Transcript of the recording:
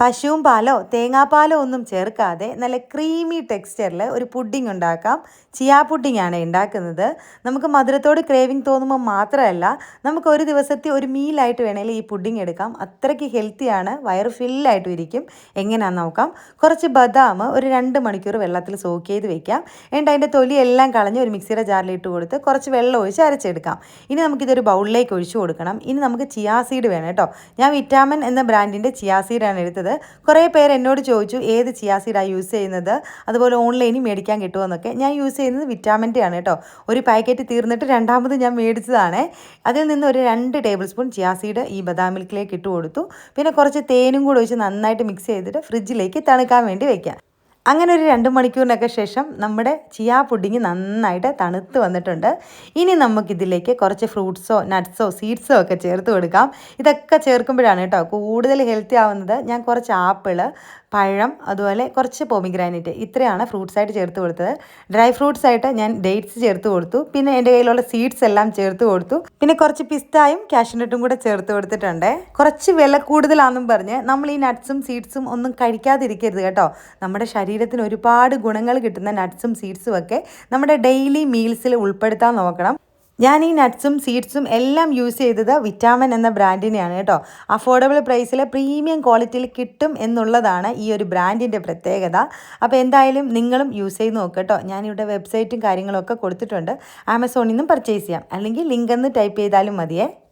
പശുവും പാലോ തേങ്ങാപ്പാലോ ഒന്നും ചേർക്കാതെ നല്ല ക്രീമി ടെക്സ്ചറിൽ ഒരു പുഡിംഗ് ഉണ്ടാക്കാം. ചിയാ പുഡിംഗ് ആണ് ഉണ്ടാക്കുന്നത്. നമുക്ക് മധുരത്തോട് ക്രേവിങ് തോന്നുമ്പോൾ മാത്രമല്ല നമുക്ക് ഒരു ദിവസത്തെ ഒരു മീലായിട്ട് വേണമെങ്കിൽ ഈ പുഡിംഗ് എടുക്കാം. അത്രയ്ക്ക് ഹെൽത്തിയാണ് വയറ് ഫില്ലായിട്ട് ഇരിക്കും. എങ്ങനെയാണെന്ന് നോക്കാം. കുറച്ച് ബദാം ഒരു രണ്ട് മണിക്കൂർ വെള്ളത്തിൽ സോക്ക് ചെയ്ത് വെക്കാം. എന്നിട്ട് അതിന്റെ തൊലി എല്ലാം കളഞ്ഞ് ഒരു മിക്സിയുടെ ജാറിൽ ഇട്ട് കൊടുത്ത് കുറച്ച് വെള്ളം ഒഴിച്ച് അരച്ചെടുക്കാം. ഇനി നമുക്കിതൊരു ബൗളിലേക്ക് ഒഴിച്ചു കൊടുക്കണം. ഇനി നമുക്ക് ചിയാ സീഡ് വേണം കേട്ടോ. ഞാൻ വിറ്റാമിൻ എന്ന ബ്രാൻഡിന്റെ ചിയാ സീഡാണ് എടുത്തത്. കുറേ പേര് എന്നോട് ചോദിച്ചു ഏത് ചിയാ സീഡാണ് യൂസ് ചെയ്യുന്നത്? അതുപോലെ ഓൺലൈനിൽ മേടിക്കാൻ കിട്ടുമെന്നൊക്കെ ഞാൻ യൂസ് ചെയ്യുന്നത് വിറ്റാമിന്റെ ആണ് കേട്ടോ. ഒരു പാക്കറ്റ് തീർന്നിട്ട് രണ്ടാമത് ഞാൻ മേടിച്ചതാണ്. അതിൽ നിന്ന് ഒരു രണ്ട് ടേബിൾ സ്പൂൺ ചിയാ സീഡ് ഈ ബദാം മിൽക്കിലേക്ക് ഇട്ട് കൊടുത്തു. പിന്നെ കുറച്ച് തേനും കൂടെ ഒഴിച്ച് നന്നായിട്ട് മിക്സ് ചെയ്തിട്ട് ഫ്രിഡ്ജിലേക്ക് തണുക്കാൻ വേണ്ടി വെക്കാം. അങ്ങനെ ഒരു രണ്ട് മണിക്കൂറിനൊക്കെ ശേഷം നമ്മുടെ ചിയാ പുഡിങ് നന്നായിട്ട് തണുത്ത് വന്നിട്ടുണ്ട്. ഇനി നമുക്കിതിലേക്ക് കുറച്ച് ഫ്രൂട്ട്സോ നട്ട്സോ സീഡ്സോ ഒക്കെ ചേർത്ത് കൊടുക്കാം. ഇതൊക്കെ ചേർക്കുമ്പോഴാണ് കേട്ടോ കൂടുതൽ ഹെൽത്തി ആവുന്നത്. ഞാൻ കുറച്ച് ആപ്പിൾ പഴം അതുപോലെ കുറച്ച് പോമിഗ്രാനൈറ്റ് ഇത്രയാണ് ഫ്രൂട്ട്സ് ആയിട്ട് ചേർത്ത് കൊടുത്തത്. ഡ്രൈ ഫ്രൂട്ട്സ് ആയിട്ട് ഞാൻ ഡേറ്റ്സ് ചേർത്ത് കൊടുത്തു. പിന്നെ എന്റെ കയ്യിലുള്ള സീഡ്സ് എല്ലാം ചേർത്ത് കൊടുത്തു. പിന്നെ കുറച്ച് പിസ്തായും കാഷ്നട്ടും കൂടെ ചേർത്ത് കൊടുത്തിട്ടുണ്ട്. കുറച്ച് വില കൂടുതലാണെന്നും പറഞ്ഞ് നമ്മൾ ഈ നട്ട്സും സീഡ്സും ഒന്നും കഴിക്കാതിരിക്കരുത് കേട്ടോ. നമ്മുടെ ശരീരത്തിന് ഒരുപാട് ഗുണങ്ങൾ കിട്ടുന്ന നട്ട്സും സീഡ്സും ഒക്കെ നമ്മുടെ ഡെയിലി മീൽസിൽ ഉൾപ്പെടുത്താൻ നോക്കണം. ഞാൻ ഈ നട്ട്സും സീഡ്സും എല്ലാം യൂസ് ചെയ്തത് വിറ്റാമിൻ എന്ന ബ്രാൻഡിനെയാണ് കേട്ടോ. അഫോർഡബിൾ പ്രൈസിൽ പ്രീമിയം ക്വാളിറ്റിയിൽ കിട്ടും എന്നുള്ളതാണ് ഈ ഒരു ബ്രാൻഡിന്റെ പ്രത്യേകത. അപ്പോൾ എന്തായാലും നിങ്ങളും യൂസ് ചെയ്ത് നോക്കുക കേട്ടോ. ഞാനിവിടെ വെബ്സൈറ്റും കാര്യങ്ങളൊക്കെ കൊടുത്തിട്ടുണ്ട്. ആമസോണിൽ നിന്നും പർച്ചേസ് ചെയ്യാം. അല്ലെങ്കിൽ ലിങ്ക് എന്ന് ടൈപ്പ് ചെയ്താലും മതിയേ.